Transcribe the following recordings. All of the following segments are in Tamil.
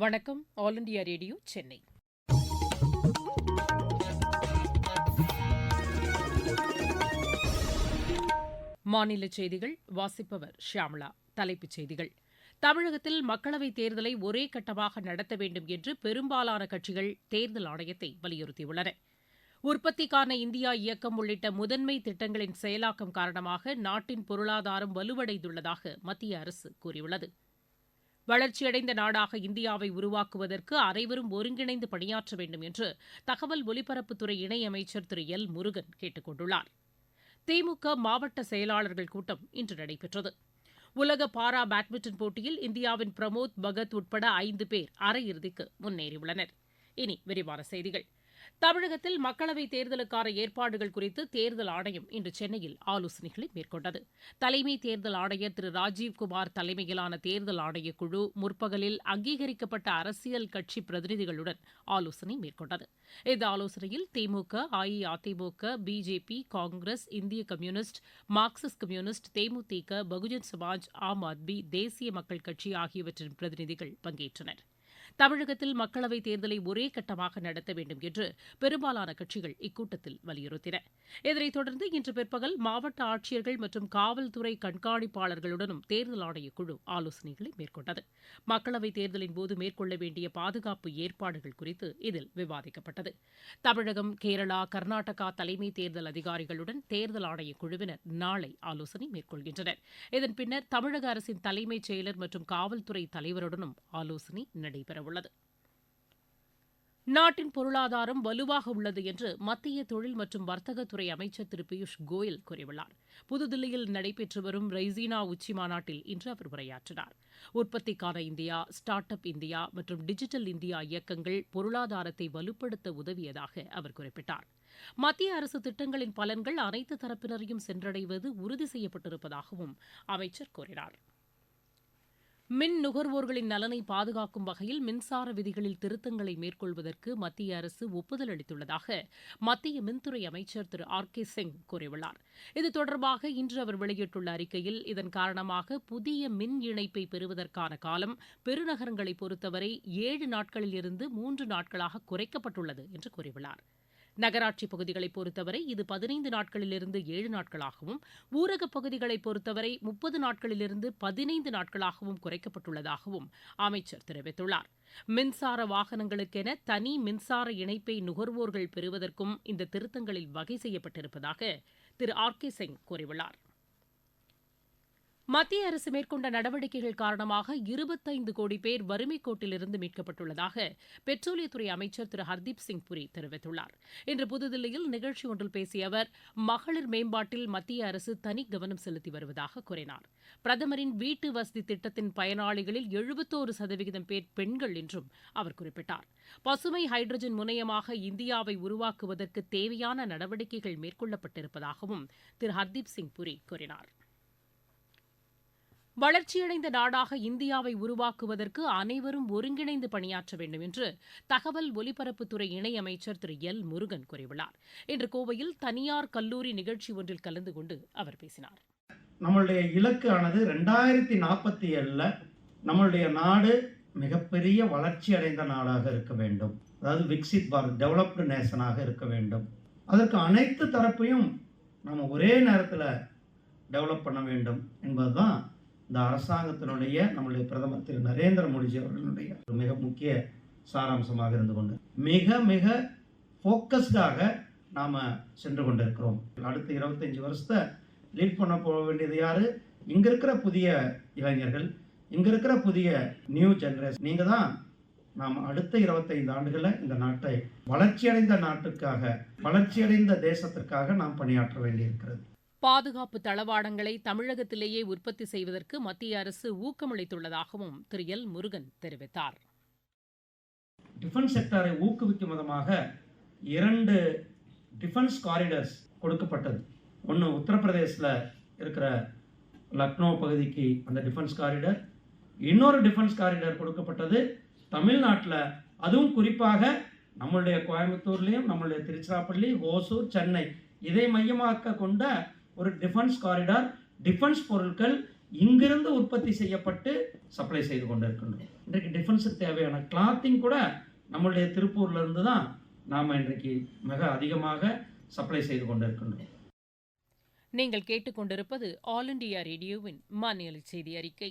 வணக்கம் ஆல் இண்டியா ரேடியோ சென்னை. மாநில செய்திகள் வாசிப்பவர் ஷியாம்லா தலைப்புச் செய்திகள். தமிழகத்தில் மக்களவைத் தேர்தலை ஒரே கட்டமாக நடத்த வேண்டும் என்று பெரும்பாலான கட்சிகள் தேர்தல் ஆணையத்தை வலியுறுத்தியுள்ளன. உற்பத்திக்கான இந்தியா இயக்கம் உள்ளிட்ட முதன்மை திட்டங்களின் செயலாக்கம் காரணமாக நாட்டின் பொருளாதாரம் வலுவடைந்துள்ளதாக மத்திய அரசு கூறியுள்ளது. வளர்ச்சியடைந்த நாடாக இந்தியாவை உருவாக்குவதற்கு அனைவரும் ஒருங்கிணைந்து பணியாற்ற வேண்டும் என்று தகவல் ஒலிபரப்புத்துறை இணையமைச்சர் திரு. எல். முருகன் கேட்டுக் கொண்டுள்ளார். திமுக மாவட்ட செயலாளர்கள் கூட்டம் இன்று நடைபெற்றது. உலக பாரா பேட்மிண்டன் போட்டியில் இந்தியாவின் பிரமோத் பகத் உட்பட ஐந்து பேர் அரையிறுதிக்கு முன்னேறியுள்ளனர். இனி விரிவான செய்திகள். தமிழகத்தில் மக்களவைத் தேர்தலுக்கான ஏற்பாடுகள் குறித்து தேர்தல் ஆணையம் இன்று சென்னையில் ஆலோசனைகளை மேற்கொண்டது. தலைமை தேர்தல் ஆணையர் திரு ராஜீவ்குமார் தலைமையிலான தேர்தல் ஆணையக் குழு முற்பகலில் அங்கீகரிக்கப்பட்ட அரசியல் கட்சி பிரதிநிதிகளுடன் ஆலோசனை மேற்கொண்டது. இந்த ஆலோசனையில் திமுக அஇஅதிமுக பிஜேபி காங்கிரஸ் இந்திய communist Marxist communist DMDK Bahujan Samaj Aam Aadmi தேசிய மக்கள் கட்சி ஆகியவற்றின் பிரதிநிதிகள் பங்கேற்றனர். தமிழகத்தில் மக்களவைத் தேர்தலை ஒரே கட்டமாக நடத்த வேண்டும் என்று பெரும்பாலான கட்சிகள் இக்கூட்டத்தில் வலியுறுத்தின. இதனைத் தொடர்ந்து இன்று பிற்பகல் மாவட்ட ஆட்சியர்கள் மற்றும் காவல்துறை கண்காணிப்பாளர்களுடனும் தேர்தல் ஆணையக்குழு ஆலோசனைகளை மேற்கொண்டது. மக்களவைத் தேர்தலின் போது மேற்கொள்ள வேண்டிய பாதுகாப்பு ஏற்பாடுகள் குறித்து இதில் விவாதிக்கப்பட்டது. தமிழகம் கேரளா கர்நாடகா தலைமை தேர்தல் அதிகாரிகளுடன் தேர்தல் ஆணையக் குழுவினர் நாளை ஆலோசனை மேற்கொள்கின்றனர். இதன் பின்னர் தமிழக அரசின் தலைமைச் செயலர் மற்றும் காவல்துறை தலைவருடனும் ஆலோசனை நடைபெறவுள்ளது. நாட்டின் பொருளாதாரம் வலுவாக உள்ளது என்று மத்திய தொழில் மற்றும் வர்த்தகத்துறை அமைச்சர் திரு பியூஷ் கோயல் கூறியுள்ளார். புதுதில்லியில் நடைபெற்று வரும் ரெய்சீனா உச்சி மாநாட்டில் இன்று அவர் உரையாற்றினார். உற்பத்திக்கான இந்தியா ஸ்டார்ட் அப் இந்தியா மற்றும் டிஜிட்டல் இந்தியா இயக்கங்கள் பொருளாதாரத்தை வலுப்படுத்த உதவியதாக அவர் குறிப்பிட்டார். மத்திய அரசு திட்டங்களின் பலன்கள் அனைத்து தரப்பினரையும் சென்றடைவது உறுதி செய்யப்பட்டிருப்பதாகவும் அமைச்சர் கூறினார். மின் நுகர்வோர்களின் நலனை பாதுகாக்கும் வகையில் மின்சார விதிகளில் திருத்தங்களை மேற்கொள்வதற்கு மத்திய அரசு ஒப்புதல் அளித்துள்ளதாக மத்திய மின்துறை அமைச்சர் திரு ஆர் கே சிங் கூறியுள்ளார். இது தொடர்பாக இன்று அவர் வெளியிட்டுள்ள அறிக்கையில் இதன் காரணமாக புதிய மின் இணைப்பை பெறுவதற்கான காலம் பெருநகரங்களை பொறுத்தவரை ஏழு நாட்களில் இருந்து மூன்று நாட்களாக குறைக்கப்பட்டுள்ளது என்று கூறியுள்ளார். நகராட்சி பகுதிகளை பொறுத்தவரை இது பதினைந்து நாட்களிலிருந்து ஏழு நாட்களாகவும் ஊரகப் பகுதிகளை பொறுத்தவரை முப்பது நாட்களிலிருந்து பதினைந்து நாட்களாகவும் குறைக்கப்பட்டுள்ளதாகவும் அமைச்சர் தெரிவித்துள்ளார். மின்சார வாகனங்களுக்கென தனி மின்சார இணைப்பை நுகர்வோர்கள் பெறுவதற்கும் இந்த திருத்தங்களில் வகை செய்யப்பட்டிருப்பதாக திரு ஆர் கே சிங் கூறியுள்ளார். மத்திய அரசு மேற்கொண்ட நடவடிக்கைகள் காரணமாக இருபத்தைந்து கோடி பேர் வறுமைக் கோட்டிலிருந்து மீட்கப்பட்டுள்ளதாக பெட்ரோலியத்துறை அமைச்சர் திரு ஹர்தீப் சிங் புரி தெரிவித்துள்ளார். இன்று புதுதில்லியில் நிகழ்ச்சி ஒன்றில் பேசிய அவர் மகளிர் மேம்பாட்டில் மத்திய அரசு தனி கவனம் செலுத்தி வருவதாக கூறினார். பிரதமரின் வீட்டு வசதி திட்டத்தின் பயனாளிகளில் எழுபத்தோரு சதவிகிதம் பேர் பெண்கள் என்றும் அவர் குறிப்பிட்டார். பசுமை ஹைட்ரஜன் முனையமாக இந்தியாவை உருவாக்குவதற்கு தேவையான நடவடிக்கைகள் மேற்கொள்ளப்பட்டிருப்பதாகவும் திரு ஹர்தீப் சிங் புரி கூறினார். வளர்ச்சியடைந்த நாடாக இந்தியாவை உருவாக்குவதற்கு அனைவரும் ஒருங்கிணைந்து பணியாற்ற வேண்டும் என்று தகவல் ஒலிபரப்புத்துறை இணையமைச்சர் திரு. எல். முருகன் கூறியுள்ளார். இன்று கோவையில் தனியார் கல்லூரி நிகழ்ச்சி ஒன்றில் கலந்து கொண்டு அவர் பேசினார். நம்மளுடைய இலக்கானது ரெண்டாயிரத்தி நாற்பத்தி ஏழில் நம்மளுடைய நாடு மிகப்பெரிய வளர்ச்சி அடைந்த நாடாக இருக்க வேண்டும். அதாவது விக்சித் பாரத் டெவலப்டு நேஷனாக இருக்க வேண்டும். அதற்கு அனைத்து தரப்பையும் நம்ம ஒரே நேரத்தில் டெவலப் பண்ண வேண்டும் என்பதுதான் இந்த அரசாங்கத்தினுடைய நம்முடைய பிரதமர் திரு. நரேந்திர மோடிஜி அவர்களுடைய ஒரு மிக முக்கிய சாராம்சமாக இருந்து கொண்டு மிக மிக ஃபோக்கஸ்டாக நாம் சென்று கொண்டிருக்கிறோம். அடுத்த இருபத்தஞ்சி வருஷத்தை லீட் பண்ண போக வேண்டியது யார்? இங்கே இருக்கிற புதிய இளைஞர்கள் இங்கே இருக்கிற புதிய நியூ ஜென்ரேஷன் நீங்கள் தான் நாம் அடுத்த இருபத்தைந்து ஆண்டுகளில் இந்த நாட்டை வளர்ச்சியடைந்த நாட்டுக்காக வளர்ச்சியடைந்த தேசத்திற்காக நாம் பணியாற்ற வேண்டியிருக்கிறது. பாதுகாப்பு தளவாடங்களை தமிழகத்திலேயே உற்பத்தி செய்வதற்கு மத்திய அரசு ஊக்கமளித்துள்ளதாகவும் திரு. எல். முருகன் தெரிவித்தார். டிஃபென்ஸ் செக்டாரை ஊக்குவிக்கும் விதமாக இரண்டு டிஃபென்ஸ் காரிடர்ஸ் கொடுக்கப்பட்டது. ஒன்று உத்தரப்பிரதேசில் இருக்கிற லக்னோ பகுதிக்கு அந்த டிஃபென்ஸ் காரிடர். இன்னொரு டிஃபென்ஸ் காரிடர் கொடுக்கப்பட்டது தமிழ்நாட்டில். அதுவும் குறிப்பாக நம்மளுடைய கோயம்புத்தூர்லேயும் நம்மளுடைய திருச்சிராப்பள்ளி ஓசூர் சென்னை இதை மையமாக்க கொண்ட ஒரு டிஃபென்ஸ் காரிடார் டிஃபென்ஸ் பொருட்கள் இங்கிருந்து உற்பத்தி செய்யப்பட்டு சப்ளை செய்து கொண்டிருக்கின்றோம் இன்றைக்கு டிஃபென்ஸுக்கு தேவையான கிளாத்திங் கூட நம்மளுடைய திருப்பூர்லேருந்து தான் நாம் இன்றைக்கு மிக அதிகமாக சப்ளை செய்து கொண்டிருக்கின்றோம். நீங்கள் கேட்டுக்கொண்டிருப்பது ஆல் இண்டியா ரேடியோவின் மாநில செய்தி அறிக்கை.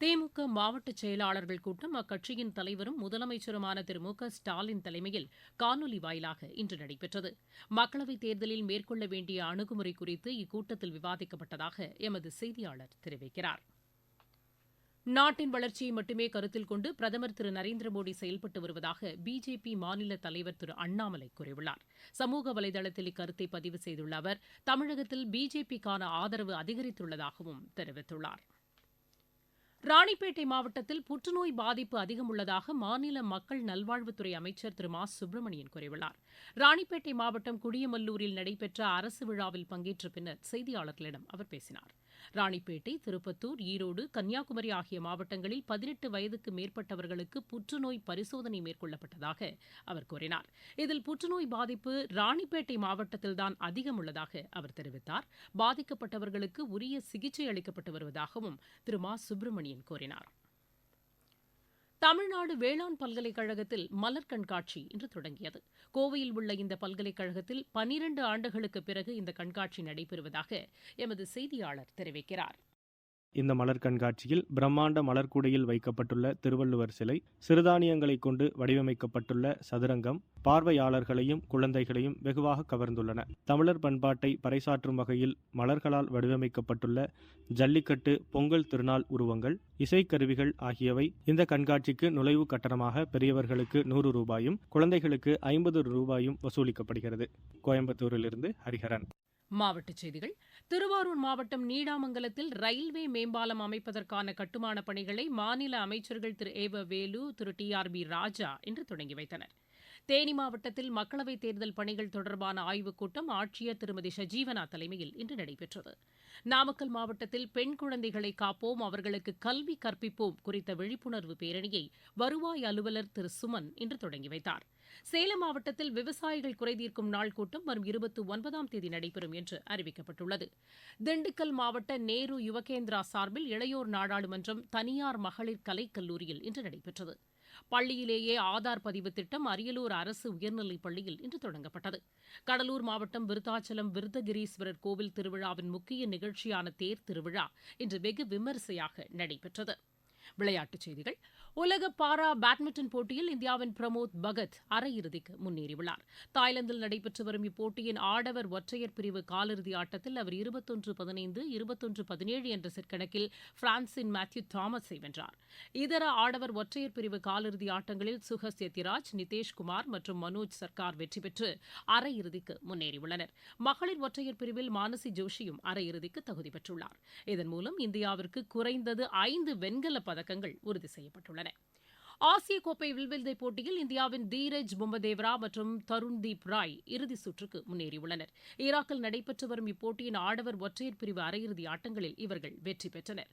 திமுக மாவட்ட செயலாளர்கள் கூட்டம் அக்கட்சியின் தலைவரும் முதலமைச்சருமான திரு. மு. க. ஸ்டாலின் தலைமையில் காணொலி வாயிலாக இன்று நடைபெற்றது. மக்களவைத் தேர்தலில் மேற்கொள்ள வேண்டிய அணுகுமுறை குறித்து இக்கூட்டத்தில் விவாதிக்கப்பட்டதாக எமது செய்தியாளர் தெரிவிக்கிறார். நாட்டின் வளர்ச்சியை மட்டுமே கருத்தில் கொண்டு பிரதமர் திரு. நரேந்திர மோடி செயல்பட்டு வருவதாக பிஜேபி மாநில தலைவர் திரு. அண்ணாமலை கூறியுள்ளார். சமூக வலைதளத்தில் இக்கருத்தை பதிவு செய்துள்ள அவர் தமிழகத்தில் பிஜேபிக்கான ஆதரவு அதிகரித்துள்ளதாகவும் தெரிவித்துள்ளார். ராணிப்பேட்டை மாவட்டத்தில் புற்றுநோய் பாதிப்பு அதிகம் உள்ளதாக மாநில மக்கள் நல்வாழ்வுத்துறை அமைச்சர் திரு மா. சுப்பிரமணியன் கூறியுள்ளார். ராணிப்பேட்டை மாவட்டம் குடியமல்லூரில் நடைபெற்ற அரசு விழாவில் பங்கேற்ற பின்னர் செய்தியாளர்களிடம் அவர் பேசினார். ராணிப்பேட்டை திருப்பத்தூர் ஈரோடு கன்னியாகுமரி ஆகிய மாவட்டங்களில் பதினெட்டு வயதுக்கு மேற்பட்டவர்களுக்கு புற்றுநோய் பரிசோதனை மேற்கொள்ளப்பட்டதாக அவர் கூறினார். இதில் புற்றுநோய் பாதிப்பு ராணிப்பேட்டை மாவட்டத்தில்தான் அதிகம் உள்ளதாக அவர் தெரிவித்தார். பாதிக்கப்பட்டவர்களுக்கு உரிய சிகிச்சை அளிக்கப்பட்டு வருவதாகவும் திரு. மா. சுப்பிரமணியன் கூறினாா் தமிழ்நாடு வேளாண் பல்கலைக்கழகத்தில் மலர் கண்காட்சி இன்று தொடங்கியது. கோவையில் உள்ள இந்த பல்கலைக்கழகத்தில் பனிரண்டு ஆண்டுகளுக்கு பிறகு இந்த கண்காட்சி நடைபெறுவதாக எமது செய்தியாளர் தெரிவிக்கிறார். இந்த மலர் கண்காட்சியில் பிரம்மாண்ட மலர்கூடையில் வைக்கப்பட்டுள்ள திருவள்ளுவர் சிலை சிறுதானியங்களை கொண்டு வடிவமைக்கப்பட்டுள்ள சதுரங்கம் பார்வையாளர்களையும் குழந்தைகளையும் வெகுவாக கவர்ந்துள்ளன. தமிழர் பண்பாட்டை பறைசாற்றும் வகையில் மலர்களால் வடிவமைக்கப்பட்டுள்ள ஜல்லிக்கட்டு பொங்கல் திருநாள் உருவங்கள் இசைக்கருவிகள் ஆகியவை இந்த கண்காட்சிக்கு நுழைவு கட்டணமாக பெரியவர்களுக்கு நூறு ரூபாயும் குழந்தைகளுக்கு ஐம்பது ரூபாயும் வசூலிக்கப்படுகிறது. கோயம்புத்தூரிலிருந்து ஹரிஹரன். மாவட்டச் செய்திகள். திருவாரூர் மாவட்டம் நீடாமங்கலத்தில் ரயில்வே மேம்பாலம் அமைப்பதற்கான கட்டுமானப் பணிகளை மாநில அமைச்சர்கள் திரு. ஏவ வேலு திரு. டி. ஆர். பி. ராஜா இன்று தொடங்கி வைத்தனர். தேனி மாவட்டத்தில் மக்களவைத் தேர்தல் பணிகள் தொடர்பான ஆய்வுக் கூட்டம் ஆட்சியர் திருமதி சஜீவனா தலைமையில் இன்று நடைபெற்றது. நாமக்கல் மாவட்டத்தில் பெண் குழந்தைகளை காப்போம் அவர்களுக்கு கல்வி கற்பிப்போம் குறித்த விழிப்புணர்வு பேரணியை வருவாய் அலுவலர் திரு. சுமன் இன்று தொடங்கி வைத்தார். சேலம் மாவட்டத்தில் விவசாயிகள் குறைதீர்க்கும் நாள் கூட்டம் வரும் இருபத்தி ஒன்பதாம் தேதி நடைபெறும் என்று அறிவிக்கப்பட்டுள்ளது. திண்டுக்கல் மாவட்ட நேரு யுவகேந்திரா சார்பில் இளையோர் நாடாளுமன்றம் தனியார் மகளிர் கலைக் கல்லூரியில் இன்று நடைபெற்றது. பள்ளியிலேயே ஆதார் பதிவு திட்டம் அரியலூர் அரசு உயர்நிலைப் பள்ளியில் இன்று தொடங்கப்பட்டது. கடலூர் மாவட்டம் விருத்தாச்சலம் விருதகிரீஸ்வரர் கோவில் திருவிழாவின் முக்கிய நிகழ்ச்சியான தேர் திருவிழா இன்று வெகு விமரிசையாக நடைபெற்றது. விளையாட்டுச் செய்திகள். உலக பாரா பேட்மிண்டன் போட்டியில் இந்தியாவின் பிரமோத் பகத் அரையிறுதிக்கு முன்னேறியுள்ளார். தாய்லாந்தில் நடைபெற்று வரும் இப்போட்டியின் ஆடவர் ஒற்றையர் பிரிவு காலிறுதி ஆட்டத்தில் அவர் இருபத்தொன்று பதினைந்து இருபத்தொன்று பதினேழு என்ற செட் கணக்கில் பிரான்சின் மேத்யூ தாமஸை வென்றார். இதர ஆடவர் ஒற்றையர் பிரிவு காலிறுதி ஆட்டங்களில் சுஹஸ் எத்திராஜ் நிதேஷ்குமார் மற்றும் மனோஜ் சர்க்கார் வெற்றி பெற்று அரையிறுதிக்கு முன்னேறியுள்ளனர். மகளிர் ஒற்றையர் பிரிவில் மானசி ஜோஷியும் அரையிறுதிக்கு தகுதி பெற்றுள்ளார். இதன் மூலம் இந்தியாவிற்கு குறைந்தது ஐந்து வெண்கலப் பதக்கங்கள் உறுதி செய்யப்பட்டுள்ளன. ஆசிய கோப்பை வில்வித்தை போட்டியில் இந்தியாவின் தீரஜ் பொம்மதேவரா மற்றும் தருண்தீப் ராய் இறுதிச் சுற்றுக்கு முன்னேறியுள்ளனர். ஈராக்கில் நடைபெற்று வரும் இப்போட்டியின் ஆடவர் ஒற்றையர் பிரிவு அரையிறுதி ஆட்டங்களில் இவர்கள் வெற்றி பெற்றனர்.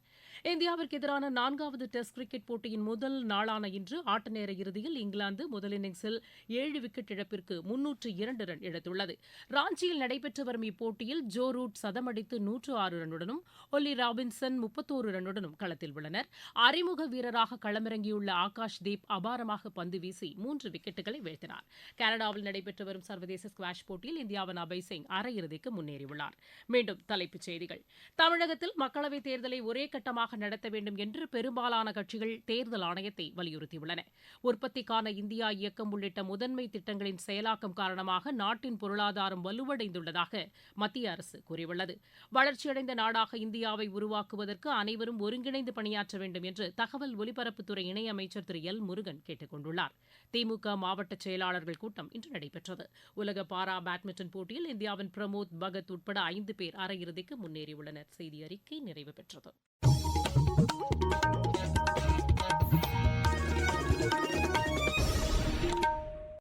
இந்தியாவிற்கு எதிரான நான்காவது டெஸ்ட் கிரிக்கெட் போட்டியின் முதல் நாளான இன்று ஆட்ட நேர இறுதியில் இங்கிலாந்து முதல் இன்னிங்ஸில் ஏழு விக்கெட் இழப்பிற்கு முன்னூற்று இரண்டு ரன் எடுத்துள்ளது. ராஞ்சியில் நடைபெற்று வரும் இப்போட்டியில் ஜோ ரூட் சதமடித்து நூற்று ஆறு ரன்னுடனும் ஒல்லி ராபின்சன் முப்பத்தோரு ரன்னுடனும் களத்தில் உள்ளனர். அறிமுக வீரராக களமிறங்கியுள்ள ஆகாஷ் ஹர்ஷ்தீப் அபாரமாக பந்து வீசி மூன்று விக்கெட்டுகளை வீழ்த்தினார். கனடாவில் நடைபெற்று வரும் சர்வதேச ஸ்குவாஷ் போட்டியில் இந்தியாவின் அபய் சிங் அரையிறுதிக்கு முன்னேறியுள்ளார். மீண்டும் தலைப்புச் செய்திகள். தமிழகத்தில் மக்களவைத் தேர்தலை ஒரே கட்டமாக நடத்த வேண்டும் என்று பெரும்பாலான கட்சிகள் தேர்தல் ஆணையத்தை வலியுறுத்தியுள்ளன. உற்பத்திக்கான இந்தியா இயக்கம் உள்ளிட்ட முதன்மை திட்டங்களின் செயலாக்கம் காரணமாக நாட்டின் பொருளாதாரம் வலுவடைந்துள்ளதாக மத்திய அரசு கூறியுள்ளது. வளர்ச்சியடைந்த நாடாக இந்தியாவை உருவாக்குவதற்கு அனைவரும் ஒருங்கிணைந்து பணியாற்ற வேண்டும் என்று தகவல் ஒலிபரப்புத்துறை இணையமைச்சர் திரு எல். முருகன் கேட்டுக் கொண்டுள்ளார். திமுக மாவட்ட செயலாளர்கள் கூட்டம் இன்று நடைபெற்றது. உலக பாரா பேட்மிண்டன் போட்டியில் இந்தியாவின் பிரமோத் பகத் உட்பட ஐந்து பேர் அரையிறுதிக்கு முன்னேறியுள்ளனர். செய்தி அறிக்கை நிறைவு பெற்றது.